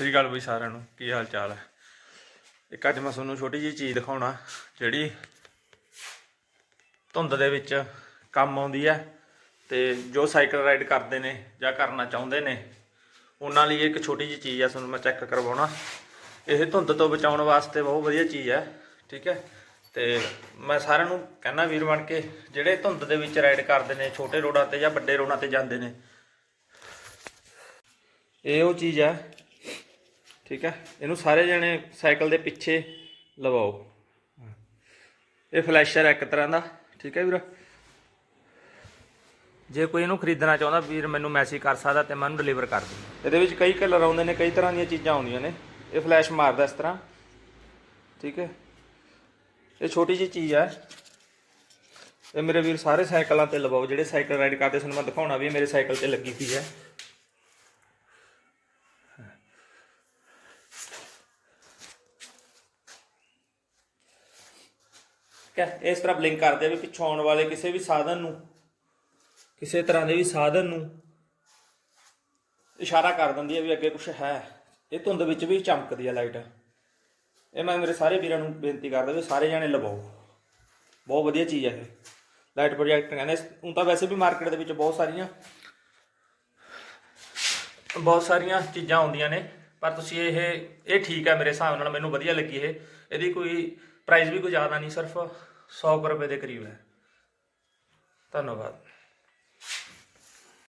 ਸ੍ਰੀ ਅਕਾਲ ਬਈ ਸਾਰਿਆਂ ਨੂੰ, ਕੀ ਹਾਲ ਚਾਲ ਹੈ? ਇੱਕ ਅੱਜ ਮੈਂ ਤੁਹਾਨੂੰ ਛੋਟੀ ਜਿਹੀ ਚੀਜ਼ ਦਿਖਾਉਣਾ, ਜਿਹੜੀ ਧੁੰਦ ਦੇ ਵਿੱਚ ਕੰਮ ਆਉਂਦੀ ਹੈ ਤੇ ਜੋ ਸਾਈਕਲ ਰਾਈਡ ਕਰਦੇ ਨੇ ਜਾਂ ਕਰਨਾ ਚਾਹੁੰਦੇ ਨੇ, ਉਹਨਾਂ ਲਈ ਇੱਕ ਛੋਟੀ ਜਿਹੀ ਚੀਜ਼ ਹੈ ਤੁਹਾਨੂੰ ਮੈਂ ਚੈੱਕ ਕਰਵਾਉਣਾ। ਇਹ ਧੁੰਦ ਤੋਂ ਬਚਾਉਣ ਵਾਸਤੇ ਬਹੁਤ ਵਧੀਆ ਚੀਜ਼ ਹੈ, ਠੀਕ ਹੈ? ਤੇ ਮੈਂ ਸਾਰਿਆਂ ਨੂੰ ਕਹਿੰਦਾ ਵੀਰ ਬਣ ਕੇ, ਜਿਹੜੇ ਧੁੰਦ ਦੇ ਵਿੱਚ ਰਾਈਡ ਕਰਦੇ ਨੇ, ਛੋਟੇ ਰੋਡਾਂ ਤੇ ਜਾਂ ਵੱਡੇ ਰੋਡਾਂ ਤੇ ਜਾਂਦੇ ਨੇ, ਇਹ ਉਹ ਚੀਜ਼ ਹੈ ਠੀਕ ਹੈ? ਇਹਨੂੰ ਸਾਰੇ ਜਣੇ ਸਾਈਕਲ ਦੇ ਪਿੱਛੇ ਲਵਾਓ। ਇਹ ਫਲੈਸ਼ਰ ਹੈ ਇੱਕ ਤਰ੍ਹਾਂ ਦਾ, ਠੀਕ ਹੈ ਵੀਰ? ਜੇ ਕੋਈ ਇਹਨੂੰ ਖਰੀਦਣਾ ਚਾਹੁੰਦਾ, ਵੀਰ ਮੈਨੂੰ ਮੈਸੇਜ ਕਰ ਸਕਦਾ ਤੇ ਮੈਂ ਉਹਨੂੰ ਡਿਲੀਵਰ ਕਰ ਦੂੰ ਇਹਦੇ ਵਿੱਚ ਕਈ ਕਲਰ ਆਉਂਦੇ ਨੇ, ਕਈ ਤਰ੍ਹਾਂ ਦੀਆਂ ਚੀਜ਼ਾਂ ਆਉਂਦੀਆਂ ਨੇ। ਇਹ ਫਲੈਸ਼ ਮਾਰਦਾ ਇਸ ਤਰ੍ਹਾਂ, ਠੀਕ ਹੈ? ਇਹ ਛੋਟੀ ਜਿਹੀ ਚੀਜ਼ ਹੈ। ਇਹ ਮੇਰੇ ਵੀਰ ਸਾਰੇ ਸਾਈਕਲਾਂ ਤੇ ਲਵਾਓ। ਜਿਹੜੇ ਸਾਈਕਲ ਰਾਈਡ ਕਰਦੇ ਸਾਨੂੰ, ਮੈਂ ਦਿਖਾਉਣਾ ਵੀ ਮੇਰੇ ਸਾਈਕਲ ਤੇ ਲੱਗੀ ਹੋਈ ਹੈ। ਠੀਕ ਹੈ? ਇਸ ਤਰ੍ਹਾਂ ਬਲਿੰਕ ਕਰਦੇ ਆ ਵੀ ਪਿੱਛੋਂ ਆਉਣ ਵਾਲੇ ਕਿਸੇ ਵੀ ਸਾਧਨ ਨੂੰ, ਕਿਸੇ ਤਰ੍ਹਾਂ ਦੇ ਵੀ ਸਾਧਨ ਨੂੰ ਇਸ਼ਾਰਾ ਕਰ ਦਿੰਦੀ ਹੈ ਵੀ ਅੱਗੇ ਕੁਝ ਹੈ। ਇਹ ਧੁੰਦ ਵਿੱਚ ਵੀ ਚਮਕਦੀ ਹੈ ਲਾਈਟ ਇਹ ਮੈਂ ਮੇਰੇ ਸਾਰੇ ਵੀਰਾਂ ਨੂੰ ਬੇਨਤੀ ਕਰਦਾ ਵੀ ਸਾਰੇ ਜਾਣੇ ਲਵਾਓ ਬਹੁਤ ਵਧੀਆ ਚੀਜ਼ ਹੈ ਇਹ। ਲਾਈਟ ਪ੍ਰੋਜੈਕਟ ਕਹਿੰਦੇ ਹੁਣ ਤਾਂ ਵੈਸੇ ਵੀ ਮਾਰਕੀਟ ਦੇ ਵਿੱਚ ਬਹੁਤ ਸਾਰੀਆਂ ਬਹੁਤ ਸਾਰੀਆਂ ਚੀਜ਼ਾਂ ਆਉਂਦੀਆਂ ਨੇ, ਪਰ ਤੁਸੀਂ ਇਹ ਇਹ ਠੀਕ ਹੈ ਮੇਰੇ ਹਿਸਾਬ ਨਾਲ, ਮੈਨੂੰ ਵਧੀਆ ਲੱਗੀ ਇਹ। ਇਹਦੀ ਕੋਈ ਪ੍ਰਾਈਸ ਵੀ ਕੋਈ ਜ਼ਿਆਦਾ ਨਹੀਂ ਸਿਰਫ 100 ਕੁ ਰੁਪਏ ਦੇ ਕਰੀਬ ਹੈ। ਧੰਨਵਾਦ।